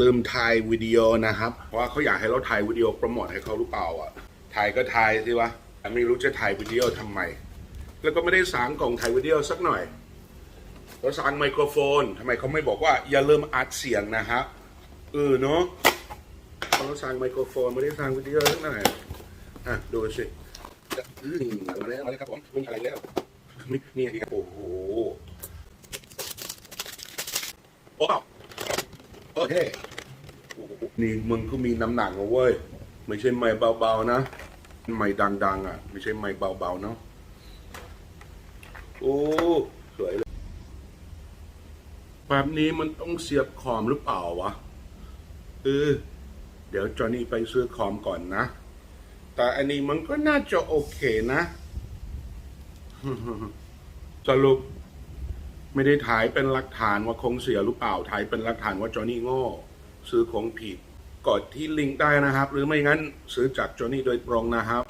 ลืมถ่ายวิดีโอนะครับ เพราะว่าเขาอยากให้เราถ่ายวิดีโอโปรโมทให้เขาหรือเปล่าอะถ่ายก็ถ่ายสิวะแต่ไม่รู้จะถ่ายวิดีโอทำไม แล้วก็ไม่ได้สั่งกล่องถ่ายวิดีโอสักหน่อยเราสั่งไมโครโฟนทำไมเขาไม่บอกว่าอย่าลืมอัดเสียงนะฮะเออเนาะเราสั่งไมโครโฟนไม่ได้สั่งวิดีโอสักหน่อยอะดูสิอืมมาแล้วมาแล้วครับผมมีอะไรแล้วนี่นี่ครับโอ้โหโอ้ เคโอ้โหนี่มึงก็มีน้ำหนักนะเว้ย ไม่ใช่ไม่เบาๆนะ ไม่ดัง ๆ อะ ไม่ใช่ไม่เบาๆเนาะโอ้สวยเลยแบบนี้มันต้องเสียบคอมหรือเปล่าวะเออเดี๋ยวจอหนนี่ไปซื้อคอมก่อนนะ แต่อันนี้มันก็น่าจะโอเคนะ สรุป ไม่ได้ถ่ายเป็นหลักฐานว่าคงเสียหรือเปล่าถ่ายเป็นหลักฐานว่าจอห์นี่โง่ซื้อของผิดกดที่ลิงก์ได้นะครับ หรือไม่งั้นซื้อจากจอห์นี่โดยตรงนะครับ